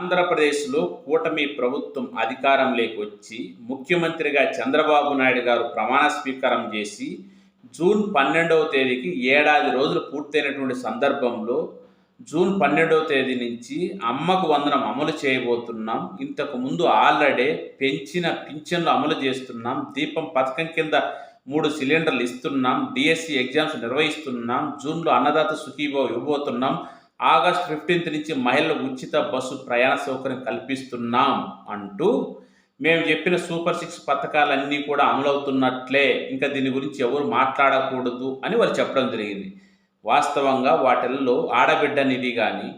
ఆంధ్రప్రదేశ్లో కూటమి ప్రభుత్వం అధికారంలోకి వచ్చి ముఖ్యమంత్రిగా చంద్రబాబు నాయుడు గారు ప్రమాణ స్వీకారం చేసి జూన్ పన్నెండవ తేదీకి ఏడాది రోజులు పూర్తయినటువంటి సందర్భంలో జూన్ పన్నెండవ తేదీ నుంచి అమ్మకు వందనం అమలు చేయబోతున్నాం. ఇంతకు ముందు ఆల్రెడీ పెంచిన పింఛన్లు అమలు చేస్తున్నాం. దీపం పథకం కింద మూడు సిలిండర్లు ఇస్తున్నాం. డిఎస్సి ఎగ్జామ్స్ నిర్వహిస్తున్నాం. జూన్లో అన్నదాత సుఖీభావ ఇవ్వబోతున్నాం. ఆగస్ట్ ఫిఫ్టీన్త్ నుంచి మహిళలకు ఉచిత బస్సు ప్రయాణ సౌకర్యం కల్పిస్తున్నాం అంటూ మేము చెప్పిన సూపర్ సిక్స్ పథకాలన్నీ కూడా అమలవుతున్నట్లే. ఇంకా దీని గురించి ఎవరు మాట్లాడకూడదు అని వాళ్ళు చెప్పడం జరిగింది. వాస్తవంగా వాటిల్లో ఆడబిడ్డ నిధి కానీ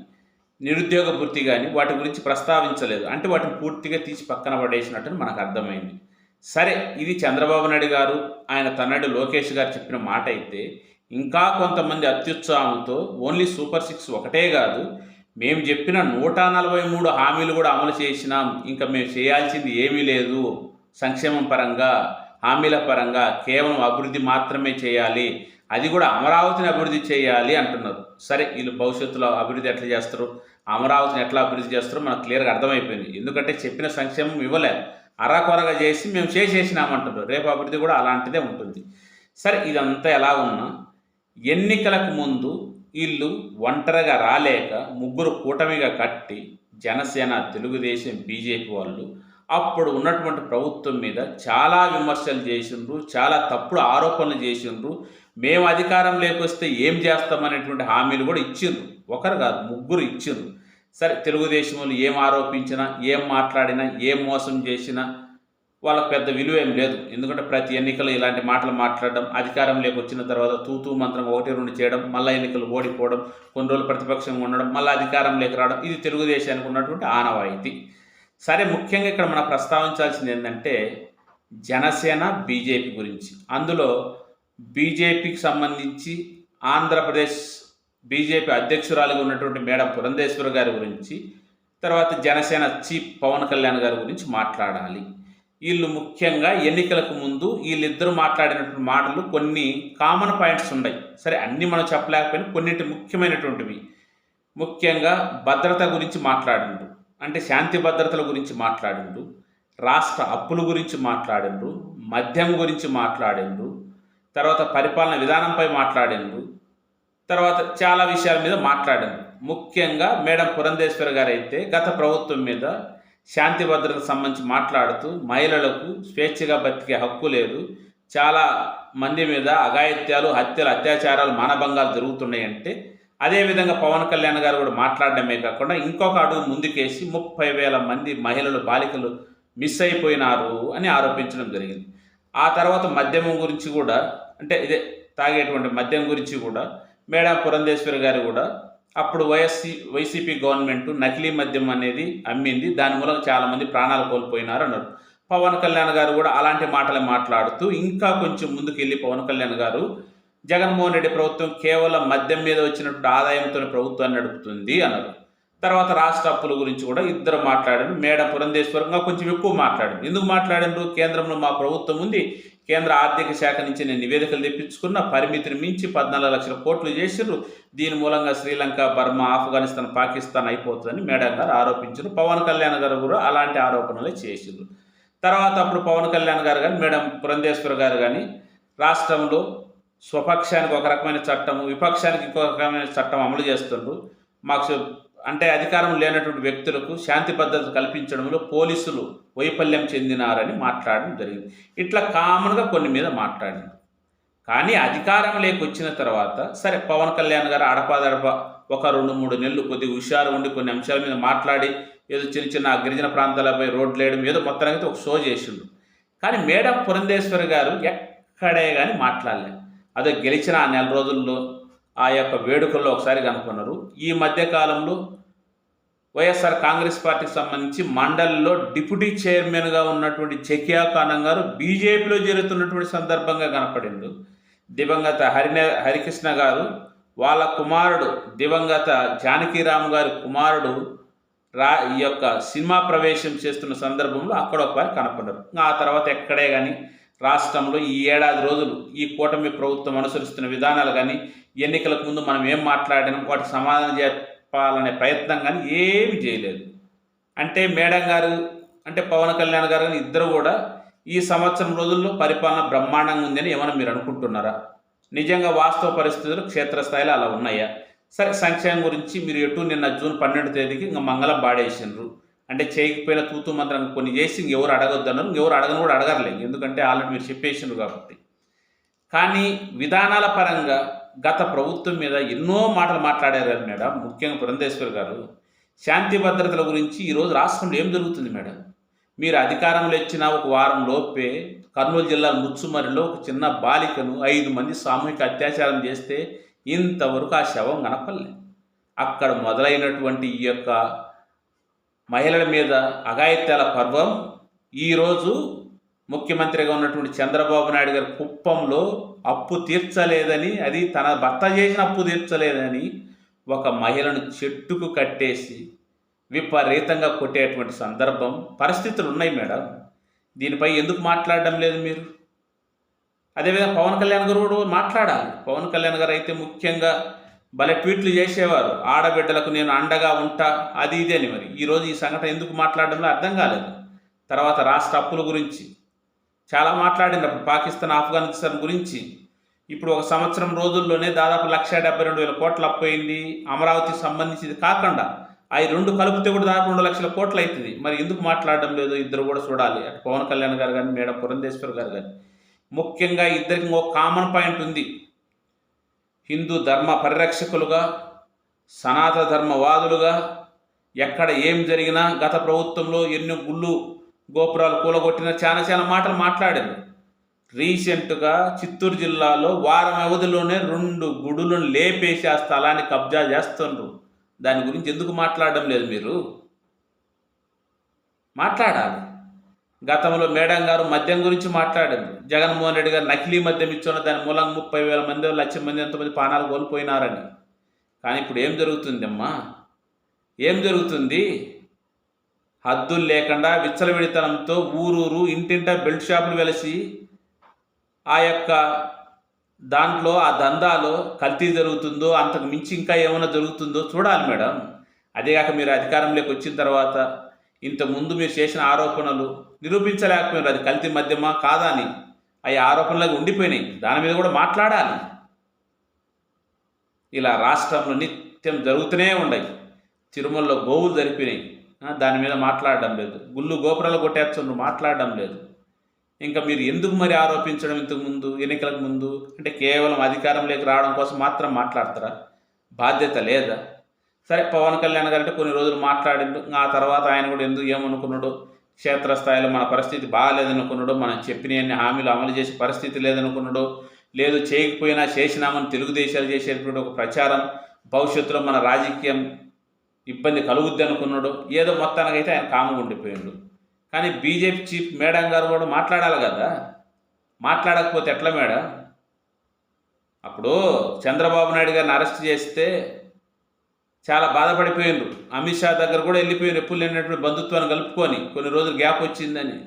నిరుద్యోగ వృత్తి కానీ వాటి గురించి ప్రస్తావించలేదు. అంటే వాటిని పూర్తిగా తీసి పక్కన పడేసినట్టు మనకు అర్థమైంది. సరే ఇది చంద్రబాబు నాయుడు గారు ఆయన తన్నడు లోకేష్ గారు చెప్పిన మాట అయితే ఇంకా కొంతమంది అత్యుత్సాహంతో ఓన్లీ సూపర్ సిక్స్ ఒకటే కాదు మేము చెప్పిన నూట నలభై మూడు హామీలు కూడా అమలు చేసినాం. ఇంకా మేము చేయాల్సింది ఏమీ లేదు. సంక్షేమం పరంగా హామీల పరంగా కేవలం అభివృద్ధి మాత్రమే చేయాలి. అది కూడా అమరావతిని అభివృద్ధి చేయాలి అంటున్నారు. సరే వీళ్ళు భవిష్యత్తులో అభివృద్ధి ఎట్లా చేస్తారు? అమరావతిని ఎట్లా అభివృద్ధి చేస్తారో మనకు క్లియర్గా అర్థమైపోయింది. ఎందుకంటే చెప్పిన సంక్షేమం ఇవ్వలే. అరాకొరగా చేసి మేము చేసేసినామంటున్నారు. రేపు అభివృద్ధి కూడా అలాంటిదే ఉంటుంది. సరే ఇదంతా ఎలా ఉన్నా ఎన్నికలకు ముందు వీళ్ళు ఒంటరిగా రాలేక ముగ్గురు కూటమిగా కట్టి జనసేన తెలుగుదేశం బీజేపీ వాళ్ళు అప్పుడు ఉన్నటువంటి ప్రభుత్వం మీద చాలా విమర్శలు చేసిండ్రు చాలా తప్పుడు ఆరోపణలు చేసిండ్రు. మేము అధికారం లేకొస్తే ఏం చేస్తామనేటువంటి హామీలు కూడా ఇచ్చిండ్రు. ఒకరు కాదు ముగ్గురు ఇచ్చిండ్రు. సరే తెలుగుదేశం వాళ్ళు ఏం ఆరోపించినా ఏం మాట్లాడినా ఏం మోసం చేసినా వాళ్ళకి పెద్ద విలువ ఏం లేదు. ఎందుకంటే ప్రతి ఎన్నికలు ఇలాంటి మాటలు మాట్లాడడం అధికారంలోకి వచ్చిన తర్వాత తూతూ మంత్రం ఒకటి రెండు చేయడం మళ్ళీ ఎన్నికలు ఓడిపోవడం కొన్ని రోజులు ప్రతిపక్షంగా ఉండడం మళ్ళీ అధికారంలోకి రావడం ఇది తెలుగుదేశానికి ఉన్నటువంటి ఆనవాయితీ. సరే ముఖ్యంగా ఇక్కడ మనం ప్రస్తావించాల్సింది ఏంటంటే జనసేన బీజేపీ గురించి. అందులో బీజేపీకి సంబంధించి ఆంధ్రప్రదేశ్ బీజేపీ అధ్యక్షురాలుగా ఉన్నటువంటి మేడం పురంధేశ్వర గారి గురించి తర్వాత జనసేన చీఫ్ పవన్ కళ్యాణ్ గారి గురించి మాట్లాడాలి. వీళ్ళు ముఖ్యంగా ఎన్నికలకు ముందు వీళ్ళిద్దరూ మాట్లాడినటువంటి మాటలు కొన్ని కామన్ పాయింట్స్ ఉన్నాయి. సరే అన్నీ మనం చెప్పలేకపోయినా కొన్నింటి ముఖ్యమైనటువంటివి. ముఖ్యంగా భద్రత గురించి మాట్లాడిండు. అంటే శాంతి భద్రతల గురించి మాట్లాడిండు. రాష్ట్ర అప్పుల గురించి మాట్లాడిండు. మద్యం గురించి మాట్లాడిండు. తర్వాత పరిపాలన విధానంపై మాట్లాడిండు. తర్వాత చాలా విషయాల మీద మాట్లాడిండు. ముఖ్యంగా మేడం పురంధేశ్వర్ గారు అయితే గత ప్రభుత్వం మీద శాంతి భద్రతకు సంబంధించి మాట్లాడుతూ మహిళలకు స్వేచ్ఛగా బతికే హక్కు లేదు. చాలా మంది మీద అఘాయిత్యాలు హత్యలు అత్యాచారాలు మానభంగాలు జరుగుతున్నాయంటే అదేవిధంగా పవన్ కళ్యాణ్ గారు కూడా మాట్లాడడమే కాకుండా ఇంకొక అడుగు ముందుకేసి ముప్పై వేల మంది మహిళలు బాలికలు మిస్ అయిపోయినారు అని ఆరోపించడం జరిగింది. ఆ తర్వాత మద్యమం గురించి కూడా అంటే ఇదే తాగేటువంటి మద్యం గురించి కూడా మేడం పురంధేశ్వరి గారు కూడా అప్పుడు వైఎస్సీ వైసీపీ గవర్నమెంట్ నకిలీ మద్యం అనేది అమ్మింది. దాని మూలంగా చాలామంది ప్రాణాలు కోల్పోయినారు అన్నారు. పవన్ కళ్యాణ్ గారు కూడా అలాంటి మాటలే మాట్లాడుతూ ఇంకా కొంచెం ముందుకు వెళ్ళి పవన్ కళ్యాణ్ గారు జగన్మోహన్ రెడ్డి ప్రభుత్వం కేవలం మద్యం మీద వచ్చినటువంటి ఆదాయంతో ప్రభుత్వాన్ని నడుపుతుంది అన్నారు. తర్వాత రాష్ట్ర అప్పుల గురించి కూడా ఇద్దరు మాట్లాడారు. మేడం పురంధేశ్వరంగా కొంచెం ఎక్కువ మాట్లాడారు. ఎందుకు మాట్లాడారు? కేంద్రంలో మా ప్రభుత్వం ఉంది. కేంద్ర ఆర్థిక శాఖ నుంచి నేను నివేదికలు తెప్పించుకున్న పరిమితిని మించి పద్నాలుగు లక్షల కోట్లు చేసిర్రు. దీని మూలంగా శ్రీలంక బర్మా ఆఫ్ఘనిస్తాన్ పాకిస్తాన్ అయిపోతుందని మేడం గారు ఆరోపించారు. పవన్ కళ్యాణ్ గారు కూడా అలాంటి ఆరోపణలే చేసిర్రు. తర్వాత అప్పుడు పవన్ కళ్యాణ్ గారు కానీ మేడం పురంధేశ్వర్ గారు కానీ రాష్ట్రంలో స్వపక్షానికి ఒక రకమైన చట్టం విపక్షానికి ఇంకొక రకమైన చట్టం అమలు చేస్తుండ్రు. మాకు అంటే అధికారం లేనటువంటి వ్యక్తులకు శాంతి భద్రత కల్పించడంలో పోలీసులు వైఫల్యం చెందినారని మాట్లాడడం జరిగింది. ఇట్లా కామన్గా కొన్ని మీద మాట్లాడింది. కానీ అధికారం లేకొచ్చిన తర్వాత సరే పవన్ కళ్యాణ్ గారు అడపాదడప ఒక రెండు మూడు నెలలు కొద్దిగా హుషారు ఉండి కొన్ని అంశాల మీద మాట్లాడి ఏదో చిన్న చిన్న గిరిజన ప్రాంతాలపై రోడ్లు వేయడం ఏదో మొత్తానికి ఒక షో చేసిండు. కానీ మేడం పురంధేశ్వరి గారు ఎక్కడే కానీ మాట్లాడలేదు అదే గెలిచిన ఆ నెల రోజుల్లో ఆ యొక్క వేడుకల్లో ఒకసారి కనుక్కున్నారు. ఈ మధ్యకాలంలో వైఎస్ఆర్ కాంగ్రెస్ పార్టీకి సంబంధించి మండలిలో డిప్యూటీ చైర్మన్గా ఉన్నటువంటి చెకియా ఖానం గారు బీజేపీలో జరుగుతున్నటువంటి సందర్భంగా కనపడిండు. దివంగత హరిన హరికృష్ణ గారు వాళ్ళ కుమారుడు దివంగత జానకీరామ్ గారి కుమారుడు రా ఈ యొక్క సినిమా ప్రవేశం చేస్తున్న సందర్భంలో అక్కడ ఒకవారు కనపడ్డారు. ఆ తర్వాత ఎక్కడే కానీ రాష్ట్రంలో ఈ ఏడాది రోజులు ఈ కూటమి ప్రభుత్వం అనుసరిస్తున్న విధానాలు కానీ ఎన్నికలకు ముందు మనం ఏం మాట్లాడినాం వాటికి సమాధానం చెప్పాలనే ప్రయత్నం కానీ ఏమి చేయలేదు. అంటే మేడం గారు అంటే పవన్ కళ్యాణ్ గారు కానీ ఇద్దరు కూడా ఈ సంవత్సరం రోజుల్లో పరిపాలన బ్రహ్మాండంగా ఉందని ఏమైనా మీరు అనుకుంటున్నారా? నిజంగా వాస్తవ పరిస్థితులు క్షేత్రస్థాయిలో అలా ఉన్నాయా? సరే సంక్షేమం గురించి మీరు ఎటు నిన్న జూన్ పన్నెండు తేదీకి ఇంకా మంగళం బాడేసిండ్రు అంటే చేయకపోయిన తూతూ మంత్రం కొన్ని చేసి ఇంకెవరు అడగొద్దు అన్నారు. అడగను కూడా అడగర్లేదు. ఎందుకంటే ఆల్రెడీ మీరు చెప్పేసిండ్రు కాబట్టి. కానీ విధానాల పరంగా గత ప్రభుత్వం మీద ఎన్నో మాటలు మాట్లాడారు కదా మేడం. ముఖ్యంగా పురంధేశ్వర్ గారు. శాంతి భద్రతల గురించి ఈరోజు రాష్ట్రంలో ఏం జరుగుతుంది మేడం? మీరు అధికారంలో ఇచ్చిన ఒక వారం లోపే కర్నూలు జిల్లా ముచ్చుమరిలో ఒక చిన్న బాలికను ఐదు మంది సామూహిక అత్యాచారం చేస్తే ఇంతవరకు ఆ శవం కనపల్లే అక్కడ మొదలైనటువంటి ఈ యొక్క మహిళల మీద అఘాయిత్యాల పర్వం. ఈరోజు ముఖ్యమంత్రిగా ఉన్నటువంటి చంద్రబాబు నాయుడు గారి కుప్పంలో అప్పు తీర్చలేదని అది తన భర్త చేసిన అప్పు తీర్చలేదని ఒక మహిళను చెట్టుకు కట్టేసి విపరీతంగా కొట్టేటువంటి సందర్భం పరిస్థితులు ఉన్నాయి మేడం. దీనిపై ఎందుకు మాట్లాడడం లేదు మీరు? అదేవిధంగా పవన్ కళ్యాణ్ గారు కూడా మాట్లాడాలి. పవన్ కళ్యాణ్ గారు అయితే ముఖ్యంగా భలే ట్వీట్లు చేసేవారు. ఆడబిడ్డలకు నేను అండగా ఉంటా అది ఇది అని మరి. ఈరోజు ఈ సంఘటన ఎందుకు మాట్లాడడంలో అర్థం కాలేదు. తర్వాత రాష్ట్ర అప్పుల గురించి చాలా మాట్లాడింది పాకిస్తాన్ ఆఫ్ఘనిస్తాన్ గురించి. ఇప్పుడు ఒక సంవత్సరం రోజుల్లోనే దాదాపు లక్ష డెబ్బై రెండు వేల కోట్లు అప్పయింది అమరావతికి సంబంధించింది కాకుండా అవి రెండు కలిపితే కూడా దాదాపు రెండు లక్షల కోట్లు అవుతుంది. మరి ఎందుకు మాట్లాడడం లేదు? ఇద్దరు కూడా చూడాలి. అటు పవన్ కళ్యాణ్ గారు కానీ మేడం పురంధేశ్వర్ గారు కానీ. ముఖ్యంగా ఇద్దరికి ఒక కామన్ పాయింట్ ఉంది. హిందూ ధర్మ పరిరక్షకులుగా సనాతన ధర్మవాదులుగా ఎక్కడ ఏం జరిగినా గత ప్రభుత్వంలో ఎన్నో గుళ్ళు గోపురాలు కూలగొట్టిన చాలా చాలా మాటలు మాట్లాడారు. రీసెంట్గా చిత్తూరు జిల్లాలో వారం వ్యవధిలోనే రెండు గుడులను లేపేసి ఆ స్థలాన్ని కబ్జా చేస్తుండ్రు. దాని గురించి ఎందుకు మాట్లాడడం లేదు మీరు? మాట్లాడాలి. గతంలో మేడం గారు మద్యం గురించి మాట్లాడారు. జగన్మోహన్ రెడ్డి గారు నకిలీ మద్యం ఇచ్చిన దాని మూలంగా ముప్పై వేల మంది లక్ష మంది ఎంతమంది పానాలు కోల్పోయినారని. కానీ ఇప్పుడు ఏం జరుగుతుంది అమ్మా ఏం జరుగుతుంది? హద్దులు లేకుండా విచ్చలవిడితనంతో ఊరూరు ఇంటింటా బెల్ట్ షాపులు వెలిసి ఆ యొక్క దాంట్లో ఆ దందాలో కల్తీ జరుగుతుందో అంతకు మించి ఇంకా ఏమైనా జరుగుతుందో చూడాలి మేడం. అదేగాక మీరు అధికారంలోకి వచ్చిన తర్వాత ఇంత ముందు మీరు చేసిన ఆరోపణలు నిరూపించలేకపోయినారు. అది కల్తీ మద్యమా? కాదా అని. అవి ఆరోపణలకు ఉండిపోయినాయి. దాని మీద కూడా మాట్లాడాలి. ఇలా రాష్ట్రంలో నిత్యం జరుగుతూనే ఉన్నాయి తిరుమలలో గోవులు జరిపినాయి. దాని మీద మాట్లాడడం లేదు. గుళ్ళు గోపురాలు కొట్టేస్తున్నారు మాట్లాడడం లేదు. ఇంకా మీరు ఎందుకు మరి ఆరోపించడం ఇంతకు ముందు ఎన్నికలకు ముందు? అంటే కేవలం అధికారంలోకి రావడం కోసం మాత్రం మాట్లాడతారా? బాధ్యత లేదా? సరే పవన్ కళ్యాణ్ గారంటే కొన్ని రోజులు మాట్లాడిండు. ఆ తర్వాత ఆయన కూడా ఎందుకు ఏమనుకున్నాడు క్షేత్రస్థాయిలో మన పరిస్థితి బాగాలేదనుకున్నాడు మనం చెప్పినవన్నీ హామీలు అమలు చేసే పరిస్థితి లేదనుకున్నాడు లేదు చేయకపోయినా చేసినామని తెలుగుదేశాలు చేసేటువంటి ఒక ప్రచారం భవిష్యత్తులో మన రాజకీయం ఇబ్బంది కలుగుద్ది అనుకున్నాడు ఏదో మొత్తానికైతే ఆయన కాముగా ఉండిపోయాడు. కానీ బీజేపీ చీఫ్ మేడం గారు కూడా మాట్లాడాలి కదా. మాట్లాడకపోతే ఎట్లా మేడం? అప్పుడు చంద్రబాబు నాయుడు గారిని అరెస్ట్ చేస్తే చాలా బాధపడిపోయిండ్రు. అమిత్ షా దగ్గర కూడా వెళ్ళిపోయిన ఎప్పుడు లేనటువంటి బంధుత్వాన్ని కలుపుకొని కొన్ని రోజులు గ్యాప్ వచ్చిందని.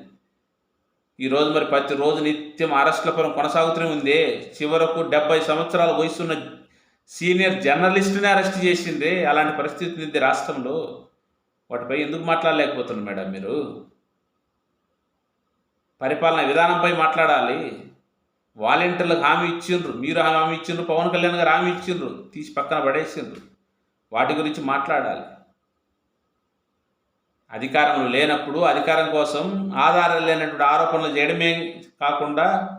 ఈరోజు మరి ప్రతి రోజు నిత్యం అరెస్టుల పరం కొనసాగుతూనే ఉంది. చివరకు డెబ్బై సంవత్సరాల వయసున్న సీనియర్ జర్నలిస్ట్ని అరెస్ట్ చేసింది. అలాంటి పరిస్థితి ఉంది రాష్ట్రంలో. వాటిపై ఎందుకు మాట్లాడలేకపోతున్నారు మేడం మీరు? పరిపాలన విధానంపై మాట్లాడాలి. వాలంటీర్లకు హామీ ఇచ్చిండ్రు. మీరు హామీ ఇచ్చిండ్రు. పవన్ కళ్యాణ్ గారు హామీ ఇచ్చిండ్రు. తీసి పక్కన పడేసిండ్రు. వాటి గురించి మాట్లాడాలి. అధికారం లేనప్పుడు అధికారం కోసం ఆధారం లేనటువంటి ఆరోపణలు చేయడమే కాకుండా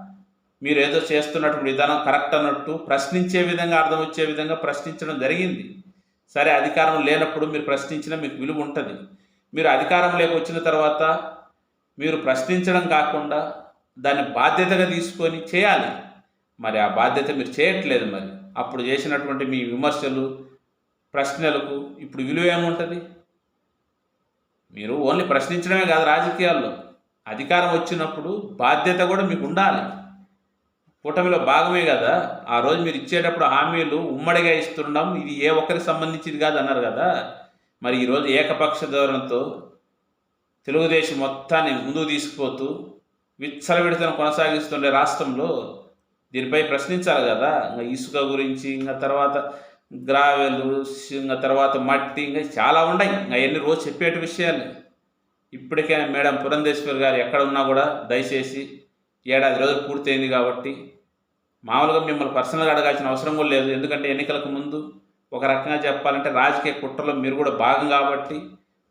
మీరు ఏదో చేస్తున్నటువంటి విధానం కరెక్ట్ అన్నట్టు ప్రశ్నించే విధంగా అర్థం వచ్చే విధంగా ప్రశ్నించడం జరిగింది. సరే అధికారం లేనప్పుడు మీరు ప్రశ్నించినా మీకు విలువ ఉంటుంది. మీరు అధికారంలోకి వచ్చిన తర్వాత మీరు ప్రశ్నించడం కాకుండా దాన్ని బాధ్యతగా తీసుకొని చేయాలి. మరి ఆ బాధ్యత మీరు చేయట్లేదు మరి. అప్పుడు చేసినటువంటి మీ విమర్శలు ప్రశ్నలకు ఇప్పుడు విలువ ఏముంటుంది? మీరు ఓన్లీ ప్రశ్నించడమే కాదు రాజకీయాల్లో. అధికారం వచ్చినప్పుడు బాధ్యత కూడా మీకు ఉండాలి. కూటమిలో భాగమే కదా. ఆ రోజు మీరు ఇచ్చేటప్పుడు హామీలు ఉమ్మడిగా ఇస్తుండడం ఇది ఏ ఒక్కరికి సంబంధించింది కాదు అన్నారు కదా. మరి ఈరోజు ఏకపక్ష ధోరణితో తెలుగుదేశం మొత్తాన్ని ముందుకు తీసుకుపోతూ విచ్చలవిడితనం కొనసాగిస్తుండే రాష్ట్రంలో దీనిపై ప్రశ్నించాలి కదా. ఇంకా ఇసుక గురించి ఇంకా తర్వాత గ్రావెలు ఇంకా తర్వాత మట్టి ఇంకా చాలా ఉన్నాయి. ఇంకా అవన్నీ రోజు చెప్పేటి విషయాలు. ఇప్పటికే మేడం పురంధేశ్వర్ గారు ఎక్కడ ఉన్నా కూడా దయచేసి ఏడాది రోజులు పూర్తయింది కాబట్టి మామూలుగా మిమ్మల్ని పర్సనల్గా అడగాల్సిన అవసరం కూడా లేదు. ఎందుకంటే ఎన్నికలకు ముందు ఒక రకంగా చెప్పాలంటే రాజకీయ కుట్రలో మీరు కూడా భాగం కాబట్టి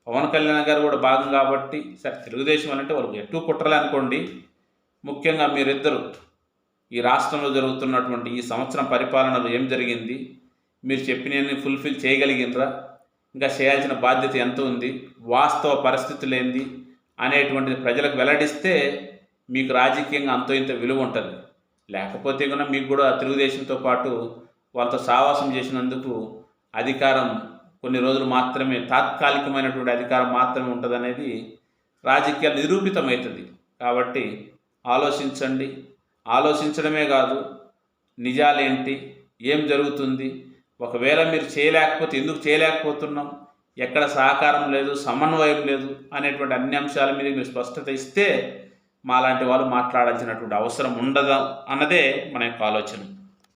పవన్ కళ్యాణ్ గారు కూడా భాగం కాబట్టి సరే తెలుగుదేశం అంటే వాళ్ళకి ఎక్కువ కుట్రలే అనుకోండి. ముఖ్యంగా మీరిద్దరు ఈ రాష్ట్రంలో జరుగుతున్నటువంటి ఈ సంవత్సరం పరిపాలనలో ఏం జరిగింది? మీరు చెప్పినవన్నీ ఫుల్ఫిల్ చేయగలిగినరా? ఇంకా చేయాల్సిన బాధ్యత ఎంత ఉంది? వాస్తవ పరిస్థితులు ఏంది? అనేటువంటిది ప్రజలకు వెల్లడిస్తే మీకు రాజకీయంగా అంతో ఇంత విలువ ఉంటుంది. లేకపోతే కూడా మీకు కూడా తెలుగుదేశంతో పాటు వాళ్ళతో సావాసం చేసినందుకు అధికారం కొన్ని రోజులు మాత్రమే తాత్కాలికమైనటువంటి అధికారం మాత్రమే ఉంటుందనేది రాజకీయాలు నిరూపితమవుతుంది కాబట్టి ఆలోచించండి. ఆలోచించడమే కాదు నిజాలేంటి? ఏం జరుగుతుంది? ఒకవేళ మీరు చేయలేకపోతే ఎందుకు చేయలేకపోతున్నాం? ఎక్కడ సహకారం లేదు సమన్వయం లేదు అనేటువంటి అన్ని అంశాల మీద మీరు స్పష్టత ఇస్తే మాలాంటి వాళ్ళు మాట్లాడాల్సినటువంటి అవసరం ఉండదు అన్నదే మన యొక్క ఆలోచన.